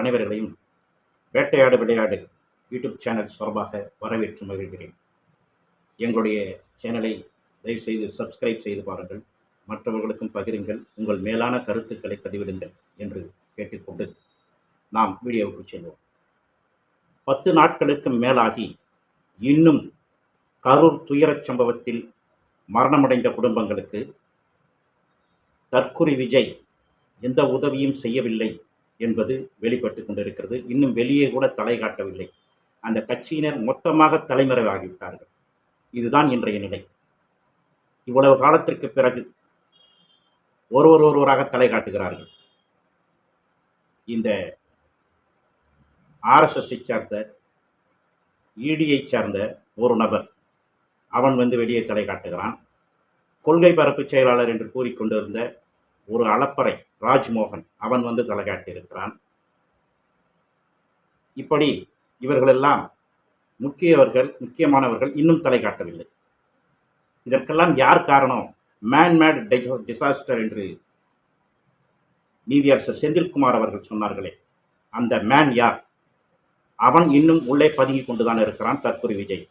உங்கள் அனைவர்களையும் வேட்டையாடு விளையாடு யூடியூப் சேனல் சார்பாக வரவேற்று மகிழ்கிறேன். எங்களுடைய சேனலை தயவுசெய்து சப்ஸ்கிரைப் செய்து பாருங்கள். மற்றவர்களுக்கும் பகிருங்கள். உங்கள் மேலான கருத்துக்களை பதிவிடுங்கள் என்று கேட்டுக்கொண்டு நாம் வீடியோவுக்கு செல்வோம். பத்து நாட்களுக்கு மேலாகி இன்னும் கரூர் துயரச் சம்பவத்தில் மரணமடைந்த குடும்பங்களுக்கு தற்குறி விஜய் எந்த உதவியும் செய்யவில்லை. என்பது வெளிப்பட்டு கொண்டிருக்கிறது. இன்னும் வெளியே கூட தலை காட்டவில்லை. அந்த கட்சியினர் மொத்தமாக தலைமறைவாகிவிட்டார்கள். இதுதான் இன்றைய நிலை. இவ்வளவு காலத்திற்கு பிறகு ஒருவர் ஒருவராக தலை காட்டுகிறார்கள். இந்த ஆர்எஸ்எஸ்ஐ சார்ந்த இடியை சார்ந்த ஒரு நபர் அவன் வந்து வெளியே தலை காட்டுகிறான். கொள்கை பரப்பு செயலாளர் என்று கூறிக்கொண்டிருந்த ஒரு அளப்பறை ராஜ்மோகன் அவன் வந்து தலை காட்டியிருக்கிறான். இப்படி இவர்களெல்லாம் முக்கியவர்கள் முக்கியமானவர்கள் இன்னும் தலை காட்டவில்லை. இதற்கெல்லாம் யார் காரணம்? மேன்மேட் டிசாஸ்டர் என்று நீதியரசர் செந்தில்குமார் அவர்கள் சொன்னார்களே அந்த மேன் யார்? அவன் இன்னும் உள்ளே பதுங்கி கொண்டுதான் இருக்கிறான் தற்கொலை விஜய்.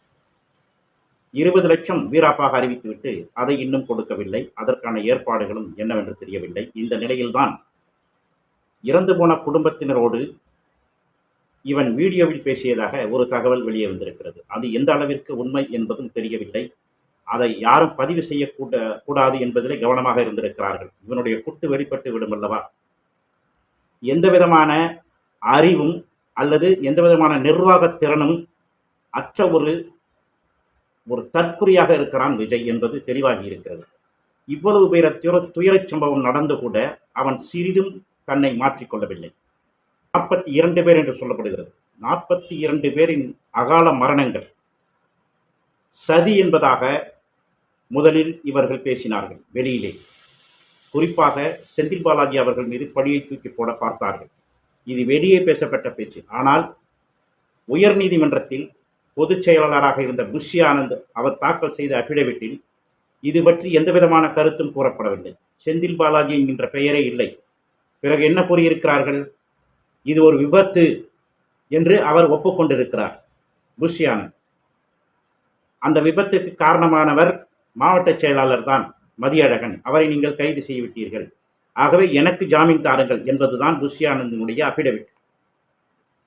இருபது லட்சம் வீராப்பாக அறிவித்துவிட்டு அதை இன்னும் கொடுக்கவில்லை. அதற்கான ஏற்பாடுகளும் என்னவென்று தெரியவில்லை. இந்த நிலையில்தான் இறந்து போன குடும்பத்தினரோடு இவன் வீடியோவில் பேசியதாக ஒரு தகவல் வெளியே வந்திருக்கிறது. அது எந்த அளவிற்கு உண்மை என்பதும் தெரியவில்லை. அதை யாரும் பதிவு செய்யக்கூட கூடாது என்பதிலே கவனமாக இருந்திருக்கிறார்கள். இவனுடைய குட்டு வெளிப்பட்டு விடும் அல்லவா? எந்த விதமான அறிவும் அல்லது எந்த விதமான நிர்வாக திறனும் அற்ற ஒரு ஒரு தற்குறியாக இருக்கிறான் விஜய் என்பது தெளிவாகி இருக்கிறது. இவ்வளவு பேர துயர துயரச் சம்பவம் நடந்து கூட அவன் சிறிதும் தன்னை மாற்றிக்கொள்ளவில்லை நாற்பத்தி இரண்டு பேர் என்று சொல்லப்படுகிறது. நாற்பத்தி இரண்டு பேரின் அகால மரணங்கள். சதி என்பதாக முதலில் இவர்கள் பேசினார்கள் வெளியிலே. குறிப்பாக செந்தில் பாலாஜி அவர்கள் மீது பழியை தூக்கி போட பார்த்தார்கள். இது வெளியே பேசப்பட்ட பேச்சு. ஆனால் உயர்நீதிமன்றத்தில் பொதுச் செயலாளராக இருந்த குஷி ஆனந்த் அவர் தாக்கல் செய்த அபிடவிட்டில் இது பற்றி எந்த விதமான கருத்தும் கூறப்படவில்லை. செந்தில் பாலாஜி என்கின்ற பெயரே இல்லை. பிறகு என்ன கூறியிருக்கிறார்கள்? இது ஒரு விபத்து என்று அவர் ஒப்புக்கொண்டிருக்கிறார் குஷி ஆனந்த். அந்த விபத்துக்கு காரணமானவர் மாவட்ட செயலாளர் தான் மதியழகன். அவரை நீங்கள் கைது செய்துவிட்டீர்கள். ஆகவே எனக்கு ஜாமீன் தாருங்கள் என்பதுதான் குஷி ஆனந்தினுடைய அபிடவிட்.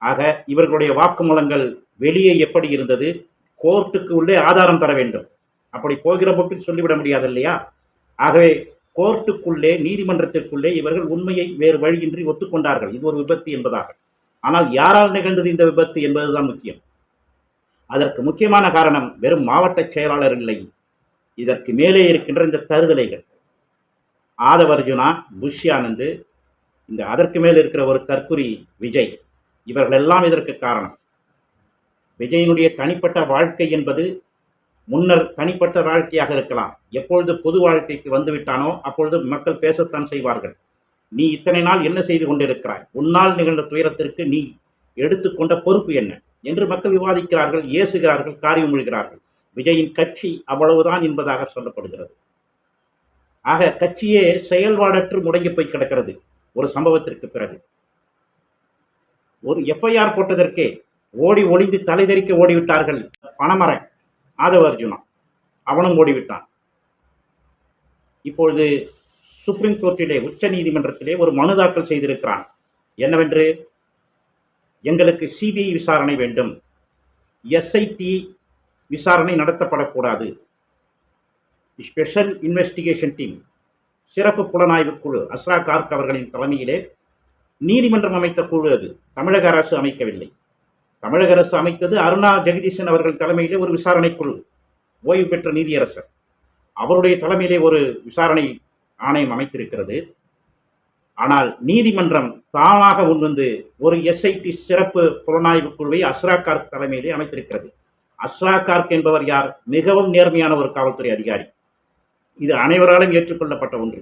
ஆக இவர்களுடைய வாக்குமூலங்கள் வெளியே எப்படி இருந்தது? கோர்ட்டுக்கு உள்ளே ஆதாரம் தர வேண்டும். அப்படி போகிற போக்கில் சொல்லிவிட முடியாது இல்லையா ஆகவே கோர்ட்டுக்குள்ளே நீதிமன்றத்திற்குள்ளே இவர்கள் உண்மையை வேறு வழியின்றி ஒத்துக்கொண்டார்கள். இது ஒரு விபத்து என்பதாக. ஆனால் யாரால் நிகழ்ந்தது இந்த விபத்து என்பதுதான் முக்கியம். அதற்கு முக்கியமான காரணம் வெறும் மாவட்ட செயலாளர் இல்லை. இதற்கு மேலே இருக்கின்ற இந்த தருதலைகள். ஆதவர்ஜுனா அர்ஜுனா புஷ்யானந்து இந்த அதற்கு மேல் இருக்கிற ஒரு தற்குறி விஜய் இவர்களெல்லாம் இதற்கு காரணம். விஜயனுடைய தனிப்பட்ட வாழ்க்கை என்பது முன்னர் தனிப்பட்ட வாழ்க்கையாக இருக்கலாம். எப்பொழுது பொது வாழ்க்கைக்கு வந்துவிட்டானோ அப்பொழுது மக்கள் பேசத்தான் செய்வார்கள். நீ இத்தனை நாள் என்ன செய்து கொண்டிருக்கிறாய்? உன்னால் நிகழ்ந்த துயரத்திற்கு நீ எடுத்துக்கொண்ட பொறுப்பு என்ன? என்று மக்கள் விவாதிக்கிறார்கள் ஏசுகிறார்கள் காரியம் மொழிகிறார்கள் விஜயின் கட்சி அவ்வளவுதான் என்பதாக சொல்லப்படுகிறது. ஆக கட்சியே செயல்பாடற்று முடங்கி போய் கிடக்கிறது ஒரு சம்பவத்திற்கு பிறகு. ஒரு எஃப்ஐஆர் போட்டதற்கே ஓடி ஒளிந்து தலைதெறிக்க ஓடிவிட்டார்கள். பணமரன் ஆதவ அர்ஜுனா அவனும் ஓடிவிட்டான். இப்பொழுது சுப்ரீம் கோர்ட்டிலே உச்ச நீதிமன்றத்திலே ஒரு மனு தாக்கல் செய்திருக்கிறான். என்னவென்று? எங்களுக்கு சிபிஐ விசாரணை வேண்டும். எஸ்ஐடி விசாரணை நடத்தப்படக்கூடாது. ஸ்பெஷல் இன்வெஸ்டிகேஷன் டீம் சிறப்பு புலனாய்வு குழு அஸ்ரா கார்க் அவர்களின் தலைமையிலே நீதிமன்றம் அமைத்த குழு அது. தமிழக அரசு அமைக்கவில்லை. தமிழக அரசு அமைத்தது அருணா ஜெகதீசன் அவர்கள் தலைமையிலே ஒரு விசாரணை குழு ஓய்வு பெற்ற நீதியரசர். அவருடைய தலைமையிலே ஒரு விசாரணை ஆணையம் அமைத்திருக்கிறது. ஆனால் நீதிமன்றம் தாமாக முன்வந்து ஒரு எஸ்ஐடி சிறப்பு புலனாய்வு குழுவை அஸ்ரா கார்க் தலைமையிலே அமைத்திருக்கிறது. அஸ்ரா கார்க் என்பவர் யார்? மிகவும் நேர்மையான ஒரு காவல்துறை அதிகாரி. இது அனைவராலும் ஏற்றுக்கொள்ளப்பட்ட ஒன்று.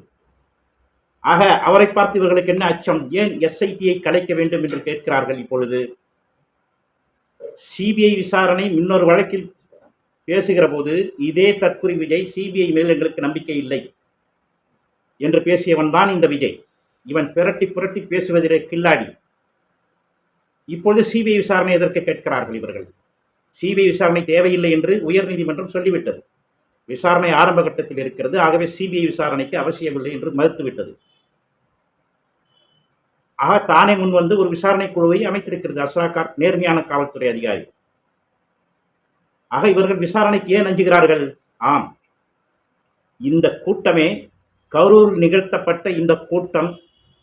ஆக அவரை பார்த்து இவர்களுக்கு என்ன அச்சம்? ஏன் எஸ்ஐடியை கலைக்க வேண்டும் என்று கேட்கிறார்கள் இப்பொழுது? சிபிஐ விசாரணை இன்னொரு வழக்கில் பேசுகிற போது இதே தற்குறி விஜய் சிபிஐ மேல் எங்களுக்கு நம்பிக்கை இல்லை என்று பேசியவன் தான் இந்த விஜய். இவன் புரட்டி புரட்டி பேசுவதிலே கில்லாடி. இப்பொழுது சிபிஐ விசாரணை எதற்கு கேட்கிறார்கள் இவர்கள்? சிபிஐ விசாரணை தேவையில்லை என்று உயர்நீதிமன்றம் சொல்லிவிட்டது. விசாரணை ஆரம்ப கட்டத்தில் இருக்கிறது. ஆகவே சிபிஐ விசாரணைக்கு அவசியமில்லை என்று மறுத்துவிட்டது. ஆக தானே முன் வந்து ஒரு விசாரணை குழுவை அமைத்திருக்கிறது அஸ்ராகார் நேர்மையான காவல்துறை அதிகாரி. ஆக இவர்கள் விசாரணைக்கு ஏன் அஞ்சுகிறார்கள்? ஆம். இந்த கூட்டமே கரூர் நிகழ்த்தப்பட்ட இந்த கூட்டம்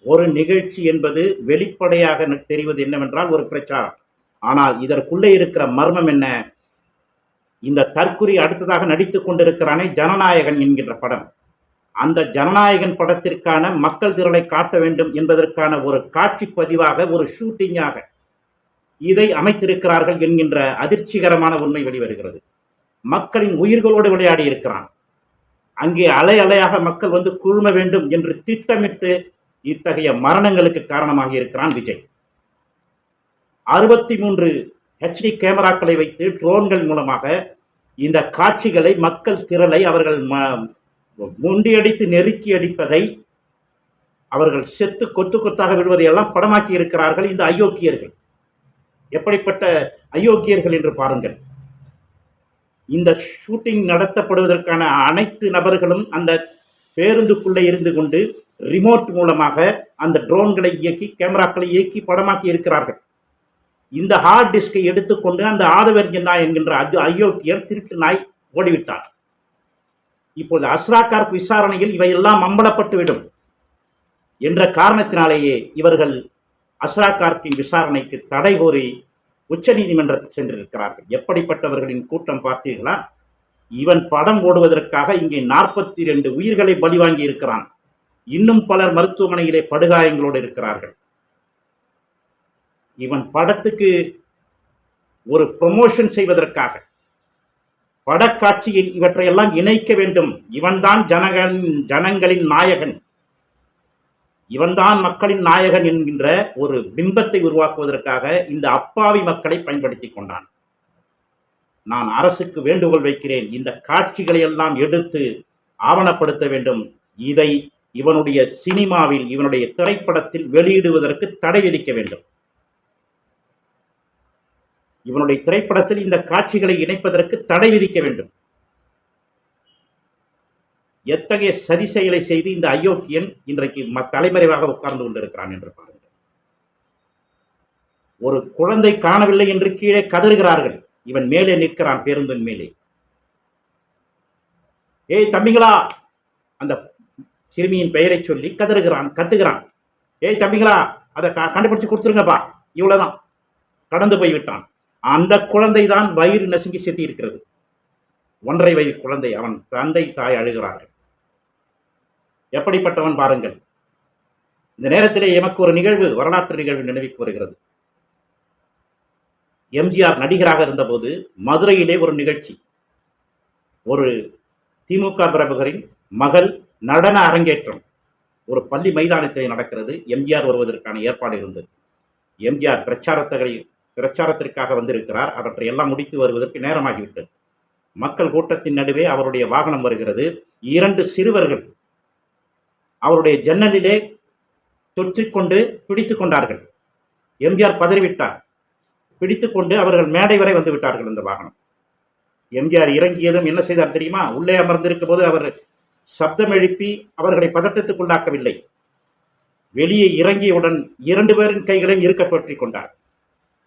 ஒரு நிகழ்ச்சி என்பது வெளிப்படையாக தெரிவது என்னவென்றால் ஒரு பிரச்சாரம். ஆனால் இதற்குள்ளே இருக்கிற மர்மம் என்ன? இந்த தற்குறி அடுத்ததாக நடித்துக் கொண்டிருக்கிறானே ஜனநாயகன் என்கின்ற படம். அந்த ஜனநாயகன் படத்திற்கான மக்கள் திரளை காட்ட வேண்டும் என்பதற்கான ஒரு காட்சி பதிவாக ஒரு ஷூட்டிங்காக இதை அமைத்திருக்கிறார்கள் என்கின்ற அதிர்ச்சிகரமான உண்மை வெளிவருகிறது. மக்களின் உயிர்களோடு விளையாடி இருக்கிறான். அங்கே அலை அலையாக மக்கள் வந்து குழும வேண்டும் என்று திட்டமிட்டு இத்தகைய மரணங்களுக்கு காரணமாக இருக்கிறான் விஜய். அறுபத்தி மூன்று ஹெச்டி கேமராக்களை வைத்து ட்ரோன்கள் மூலமாக இந்த காட்சிகளை மக்கள் திரளை அவர்கள் முண்டி முண்டியடித்து நெருக்கி அடிப்பதை அவர்கள் செத்து கொத்து கொத்தாக விடுவதை எல்லாம் படமாக்கி இருக்கிறார்கள் இந்த அயோக்கியர்கள். எப்படிப்பட்ட அயோக்கியர்கள் என்று பாருங்கள். இந்த ஷூட்டிங் நடத்தப்படுவதற்கான அனைத்து நபர்களும் அந்த பேருந்துக்குள்ளே இருந்து கொண்டு ரிமோட் மூலமாக அந்த ட்ரோன்களை இயக்கி கேமராக்களை இயக்கி படமாக்கி இருக்கிறார்கள். இந்த ஹார்ட் டிஸ்கை எடுத்துக்கொண்டு அந்த ஆதவர்ஜன் நாய் என்கின்ற அது அயோக்கியர் திருட்டு நாய் ஓடிவிட்டார். இப்போது அஸ்ராகார்க் விசாரணையில் இவையெல்லாம் அம்பலப்பட்டுவிடும் என்ற காரணத்தினாலேயே இவர்கள் அஸ்ராக்கார்க்கின் விசாரணைக்கு தடை கோரி உச்சநீதிமன்றத்தில் சென்றிருக்கிறார்கள். எப்படிப்பட்டவர்களின் கூட்டம் பார்த்தீர்களா? இவன் படம் ஓடுவதற்காக இங்கே நாற்பத்தி ரெண்டு உயிர்களை பலிவாங்கி இருக்கிறான். இன்னும் பலர் மருத்துவமனையிலே படுகாயங்களோடு இருக்கிறார்கள். இவன் படத்துக்கு ஒரு ப்ரொமோஷன் செய்வதற்காக வடக்காட்சியில் இவற்றையெல்லாம் இணைக்க வேண்டும். இவன்தான் ஜனகன் ஜனங்களின் நாயகன். இவன்தான் மக்களின் நாயகன் என்கின்ற ஒரு பிம்பத்தை உருவாக்குவதற்காக இந்த அப்பாவி மக்களை பயன்படுத்தி கொண்டான். நான் அரசுக்கு வேண்டுகோள் வைக்கிறேன். இந்த காட்சிகளை எல்லாம் எடுத்து ஆவணப்படுத்த வேண்டும். இதை இவனுடைய சினிமாவில் இவனுடைய திரைப்படத்தில் வெளியிடுவதற்கு தடை விதிக்க வேண்டும். இவனுடைய திரைப்படத்தில் இந்த காட்சிகளை இணைப்பதற்கு தடை விதிக்க வேண்டும். எத்தகைய சதி செயலை செய்து இந்த அயோக்கியன் இன்றைக்கு தலைமறைவாக உட்கார்ந்து கொண்டிருக்கிறான் என்று பாருங்கள். ஒரு குழந்தை காணவில்லை என்று கீழே கதறுகிறார்கள். இவன் மேலே நிற்கிறான் பேருந்தின் மேலே. ஏய் தம்பிங்களா! அந்த சிறுமியின் பெயரை சொல்லி கதறுகிறான் கத்துகிறான். ஏய் தம்பிங்களா அதை க- கண்டுபிடிச்சு கொடுத்துருங்கப்பா. இவ்வளவுதான். கடந்து போய்விட்டான். அந்த குழந்தை தான் வயிறு நசுங்கி செத்தி இருக்கிறது ஒன்றரை வயது குழந்தை அவன் தந்தை தாய் அழுகிறார்கள். எப்படிப்பட்டவன் பாருங்கள். இந்த நேரத்திலே எமக்கு ஒரு நிகழ்வு வரலாற்று நிகழ்வு நினைவுக்கு வருகிறது. எம்ஜிஆர் நடிகராக இருந்தபோது மதுரையிலே ஒரு நிகழ்ச்சி. ஒரு திமுக பிரமுகரின் மகள் நடன அரங்கேற்றம். ஒரு பள்ளி மைதானத்தில் நடக்கிறது. எம்ஜிஆர் வருவதற்கான ஏற்பாடு இருந்தது. எம்ஜிஆர் பிரச்சாரத்தை பிரச்சாரத்திற்காக வந்திருக்கிறார். அவற்றை எல்லாம் முடித்து வருவதற்கு நேரமாகிவிட்டது. மக்கள் கூட்டத்தின் நடுவே அவருடைய வாகனம் வருகிறது. இரண்டு சிறுவர்கள் அவருடைய ஜன்னலிலே தொற்றிக்கொண்டு பிடித்து கொண்டார்கள். எம்ஜிஆர் பதறிவிட்டார். பிடித்துக்கொண்டு அவர்கள் மேடை வரை வந்து விட்டார்கள் இந்த வாகனம். எம்ஜிஆர் இறங்கியதும் என்ன செய்தார் தெரியுமா? உள்ளே அமர்ந்திருக்கும் போது அவர் சப்தம் எழுப்பி அவர்களை பதட்டத்துக்குள்ளாக்கவில்லை. வெளியே இறங்கியவுடன் இரண்டு பேரின் கைகளையும் இருக்க கொண்டார்.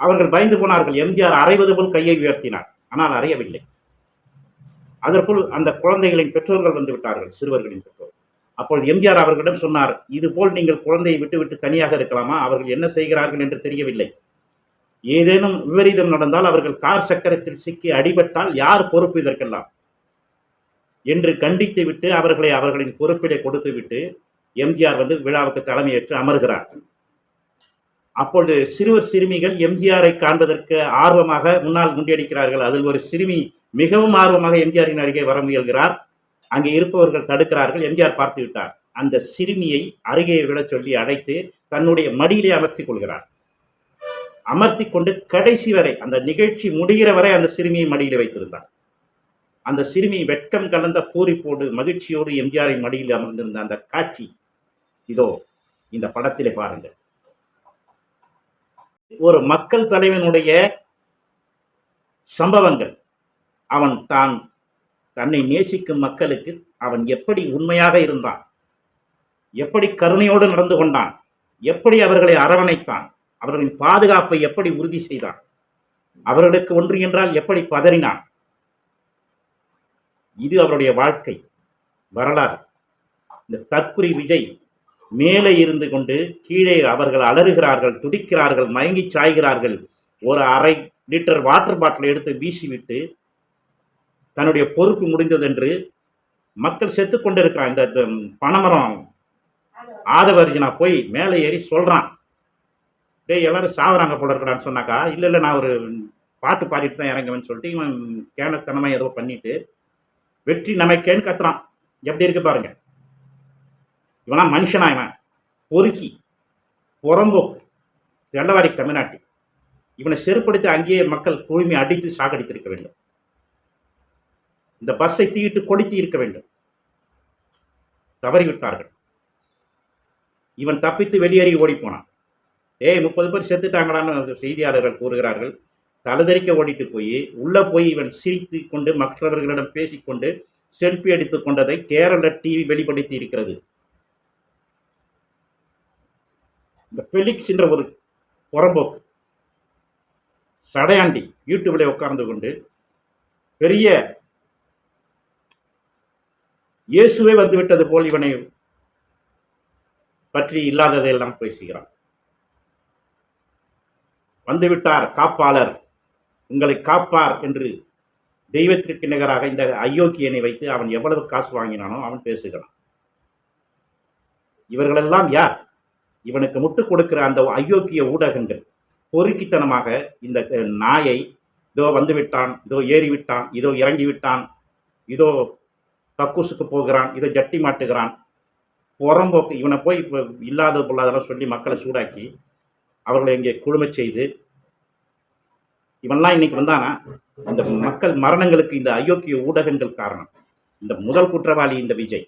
அவர்கள் பயந்து போனார்கள். எம்ஜிஆர் அறைவது போல் கையை உயர்த்தினார். ஆனால் அறையவில்லை அதற்குள் அந்த குழந்தைகளின் பெற்றோர்கள் வந்து விட்டார்கள் சிறுவர்களின் பெற்றோர். அப்பொழுது எம்ஜிஆர் அவர்களிடம் சொன்னார் இது போல் நீங்கள் குழந்தையை விட்டுவிட்டு தனியாக இருக்கலாமா? அவர்கள் என்ன செய்கிறார்கள் என்று தெரியவில்லை. ஏதேனும் விபரீதம் நடந்தால் அவர்கள் கார் சக்கரத்தில் சிக்கி அடிபட்டால் யார் பொறுப்பு இதற்கெல்லாம்? என்று கண்டித்து விட்டு அவர்களை அவர்களின் பொறுப்பிலே கொடுத்து விட்டு எம்ஜிஆர் வந்து விழாவுக்கு தலைமையேற்று அமர்கிறார். அப்பொழுது சிறுவர் சிறுமிகள் எம்ஜிஆரை காண்பதற்கு ஆர்வமாக முன்னால் முண்டியடிக்கிறார்கள் அதில் ஒரு சிறுமி மிகவும் ஆர்வமாக எம்ஜிஆரின் அருகே வர முயல்கிறார். அங்கே இருப்பவர்கள் தடுக்கிறார்கள். எம்ஜிஆர் பார்த்து விட்டார். அந்த சிறுமியை அருகே விட சொல்லி அழைத்து தன்னுடைய மடியிலே அமர்த்தி கொள்கிறார். அமர்த்தி கொண்டு கடைசி வரை அந்த நிகழ்ச்சி முடிகிற வரை அந்த சிறுமியை மடியில் வைத்திருந்தார். அந்த சிறுமி வெட்கம் கலந்த பூரிப்போடு மகிழ்ச்சியோடு எம்ஜிஆரின் மடியில் அமர்ந்திருந்த அந்த காட்சி இதோ இந்த படத்திலே பாருங்கள். ஒரு மக்கள் தலைவனுடைய சம்பவங்கள். அவன் தான் தன்னை நேசிக்கும் மக்களுக்கு அவன் எப்படி உண்மையாக இருந்தான்? எப்படி கருணையோடு நடந்து கொண்டான்? எப்படி அவர்களை அரவணைத்தான்? அவர்களின் பாதுகாப்பை எப்படி உறுதி செய்தான்? அவர்களுக்கு ஒன்று என்றால் எப்படி பதறினான்? இது அவருடைய வாழ்க்கை வரலாறு. இந்த தற்குறி விஜய் மேலே இருந்து கொண்டு கீழே அவர்கள் அலறுகிறார்கள் துடிக்கிறார்கள் மயங்கி சாய்கிறார்கள். ஒரு அரை லிட்டர் வாட்டர் பாட்டில் எடுத்து வீசிவிட்டு தன்னுடைய பொறுப்பு முடிந்ததென்று மக்கள் செத்து கொண்டிருக்கிறான் இந்த இந்த பனைமரம் ஆதவர்ஜினா போய் மேலே ஏறி சொல்கிறான் டேய் எல்லாரும் சாவறாங்க போல இருக்கிறான்னு சொன்னாக்கா இல்லை இல்லை நான் ஒரு பாட்டு பாடிட்டு தான் இறங்குவேன்னு சொல்லிட்டு இவன் கேனத்தனமாக ஏதோ பண்ணிட்டு வெற்றி நமக்கேன்னு கத்துறான். எப்படி இருக்கு பாருங்கள் இவனா மனுஷனா இவன்? பொறுக்கி புறம்போக்கு தெள்ளவாடி தமிழ்நாட்டு இவனை செருப்படுத்தி அங்கேயே மக்கள் குழுமி அடித்து சாகடித்திருக்க வேண்டும். இந்த பஸ்ஸை தீயிட்டு கொளுத்தி இருக்க வேண்டும். தவறிவிட்டார்கள். இவன் தப்பித்து வெளியேறி ஓடிப்போனான். ஏய் முப்பது பேர் செத்துட்டாங்களான்னு செய்தியாளர்கள் கூறுகிறார்கள். தலதறிக்க ஓடிட்டு போய் உள்ளே போய் இவன் சிரித்து கொண்டு மற்றவர்களிடம் பேசிக்கொண்டு செல்ஃபி எடுத்துக் கொண்டதை கேரள டிவி வெளிப்படுத்தி இருக்கிறது. இந்த ஃபெலிக்ஸ்ன்ற ஒரு புறம்போக்கு சடையாண்டி யூடியூப்ல உட்கார்ந்து கொண்டு பெரிய இயேசுவே வந்துவிட்டது போல் இவனை பற்றி இல்லாததையெல்லாம் பேசுகிறான். வந்துவிட்டார் காப்பாளர். உங்களை காப்பார் என்று தெய்வத்திற்கு நிகராக இந்த அயோக்கியனை வைத்து அவன் எவ்வளவு காசு வாங்கினானோ அவன் பேசுகிறான். இவர்களெல்லாம் யார்? இவனுக்கு முட்டு கொடுக்கிற அந்த அயோக்கிய ஊடகங்கள் பொறுக்கித்தனமாக இந்த நாயை இதோ வந்து விட்டான் இதோ ஏறி விட்டான் இதோ இறங்கி விட்டான் இதோ கக்கூசுக்கு போகிறான் இதோ ஜட்டி மாட்டுகிறான். புறம்போக்கு இவனை போய் இப்போ இல்லாத பொல்லாதெல்லாம் சொல்லி மக்களை சூடாக்கி அவர்களை இங்கே குழுமை செய்து இவன்லாம் இன்னைக்கு வந்தானா? இந்த மக்கள் மரணங்களுக்கு இந்த அயோக்கிய ஊடகங்கள் காரணம். இந்த முதல் குற்றவாளி இந்த விஜய்.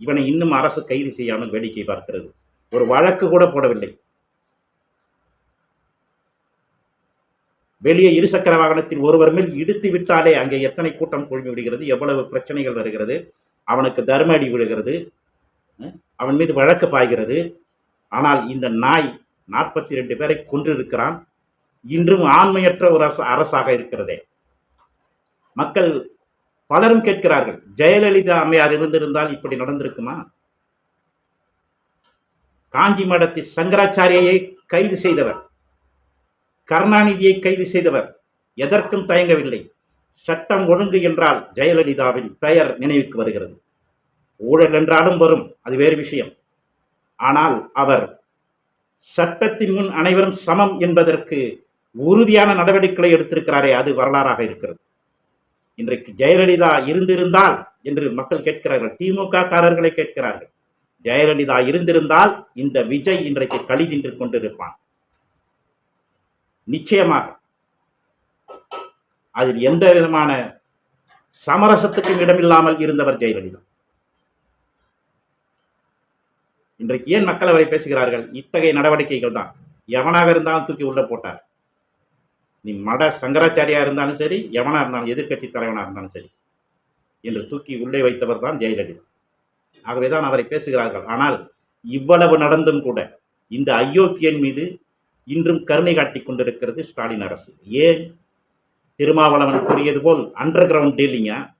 இவனை இன்னும் அரசு கைது செய்யாமல் வேடிக்கை பார்க்கிறது. ஒரு வழக்கு கூட போடவில்லை. வெளியே இருசக்கர வாகனத்தில் ஒருவர் மேல் இடித்து விட்டாலே அங்கே எத்தனை கூட்டம் குழுமி விடுகிறது எவ்வளவு பிரச்சனைகள் வருகிறது அவனுக்கு தர்ம அடி விழுகிறது அவன் மீது வழக்கு பாய்கிறது. ஆனால் இந்த நாய் நாற்பத்தி ரெண்டு பேரை கொன்றிருக்கிறான். இன்றும் ஆண்மையற்ற ஒரு அரசு அரசாக இருக்கிறதே. மக்கள் பலரும் கேட்கிறார்கள் ஜெயலலிதா அம்மையார் இருந்திருந்தால் இப்படி நடந்திருக்குமா? காஞ்சி மடத்தில் சங்கராச்சாரியை கைது செய்தவர். கருணாநிதியை கைது செய்தவர். எதற்கும் தயங்கவில்லை. சட்டம் ஒழுங்கு என்றால் ஜெயலலிதாவின் பெயர் நினைவுக்கு வருகிறது. ஊழல் என்றாலும் வரும். அது வேறு விஷயம். ஆனால் அவர் சட்டத்தின் முன் அனைவரும் சமம் என்பதற்கு உறுதியான நடவடிக்கைகளை எடுத்திருக்கிறாரே அது வரலாறாக இருக்கிறது. இன்றைக்கு ஜெயலலிதா இருந்திருந்தால் என்று மக்கள் கேட்கிறார்கள். திமுக காரர்களை கேட்கிறார்கள். ஜெயலலிதா இருந்திருந்தால் இந்த விஜய் இன்றைக்கு களி தின்று கொண்டிருப்பான். நிச்சயமாக. அதில் எந்த விதமான சமரசத்துக்கும் இடமில்லாமல் இருந்தவர் ஜெயலலிதா. இன்றைக்கு ஏன் மக்கள் அவரை பேசுகிறார்கள்? இத்தகைய நடவடிக்கைகள் தான். எவனாக இருந்தாலும் தூக்கி உள்ள போட்டார். நீ மட சங்கராச்சாரியா இருந்தாலும் சரி எவனா இருந்தாலும் எதிர்க்கட்சி தலைவனா இருந்தாலும் சரி என்று தூக்கி உள்ளே வைத்தவர் தான் ஜெயலலிதா. ஆகவே தான் அவரை பேசுகிறார்கள். ஆனால் இவ்வளவு நடந்தும் கூட இந்த அயோக்கியன் மீது இன்றும் கருணை காட்டிக் கொண்டிருக்கிறது ஸ்டாலின் அரசு. ஏன்? திருமாவளவன் கூறியது போல் அண்டர் கிரவுண்ட் டீலிங்கா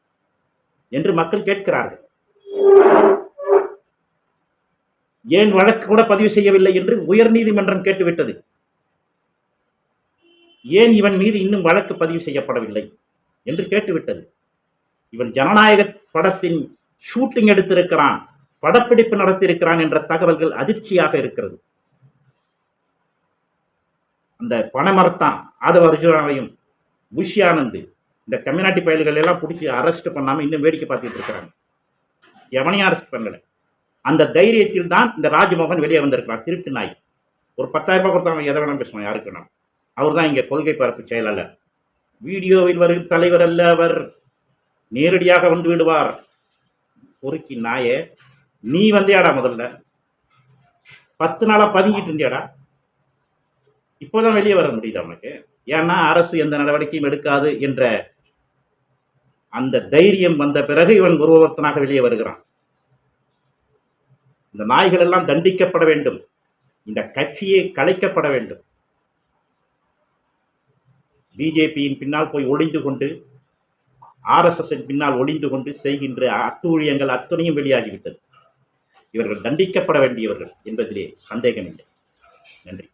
என்று மக்கள் கேட்கிறார்கள். ஏன் வழக்கு கூட பதிவு செய்யவில்லை என்று உயர்நீதிமன்றம் கேட்டுவிட்டது? ஏன் இவன் மீது இன்னும் வழக்கு பதிவு செய்யப்படவில்லை? என்று கேட்டுவிட்டது. இவன் ஜனநாயக படத்தின் ஷூட்டிங் எடுத்திருக்கிறான். படப்பிடிப்பு நடத்தியிருக்கிறான் என்ற தகவல்கள் அதிர்ச்சியாக இருக்கிறது. அந்த பனைமரத்தான் ஆதவ அர்ஜுனாவையும் புஷி இந்த கம்யூனிட்டி பயல்கள் எல்லாம் பிடிச்சி அரெஸ்ட் பண்ணாமல் இன்னும் வேடிக்கை பார்த்துட்டு இருக்கிறாங்க. எவனையும் அரெஸ்ட் பண்ணல. அந்த தைரியத்தில் தான் இந்த ராஜ்மோகன் வெளியே வந்திருக்கிறார் திருட்டு நாய். ஒரு பத்தாயிரம் ரூபாய் கொடுத்தவங்க எதை வேணாலும் பேசணும் யாருக்கு வேணாம் அவர் தான் இங்கே கொள்கை பரப்பு செயலாளர். வீடியோவில் வரும் தலைவர் அல்ல அவர். நேரடியாக வந்து விடுவார். பொறுக்கி நாயே நீ வந்தியாடா முதல்ல. பத்து நாளா பதுங்கிட்டு இருந்தியாடா. இப்போதான் வெளியே வர முடியுது அவனுக்கு. ஏன்னா அரசு எந்த நடவடிக்கையும் எடுக்காது என்ற அந்த தைரியம் வந்த பிறகு இவன் ஒருவர்த்தனாக வெளியே வருகிறான். இந்த நாய்கள் எல்லாம் தண்டிக்கப்பட வேண்டும். இந்த கட்சியை கலைக்கப்பட வேண்டும். பிஜேபியின் பின்னால் போய் ஒளிந்து கொண்டு ஆர்எஸ்எஸ் பின்னால் ஒளிந்து கொண்டு செய்கின்ற அட்டூழியங்கள் அத்தனையும் வெளியாகிவிட்டது. இவர்கள் தண்டிக்கப்பட வேண்டியவர்கள் என்பதிலே சந்தேகமில்லை. நன்றி.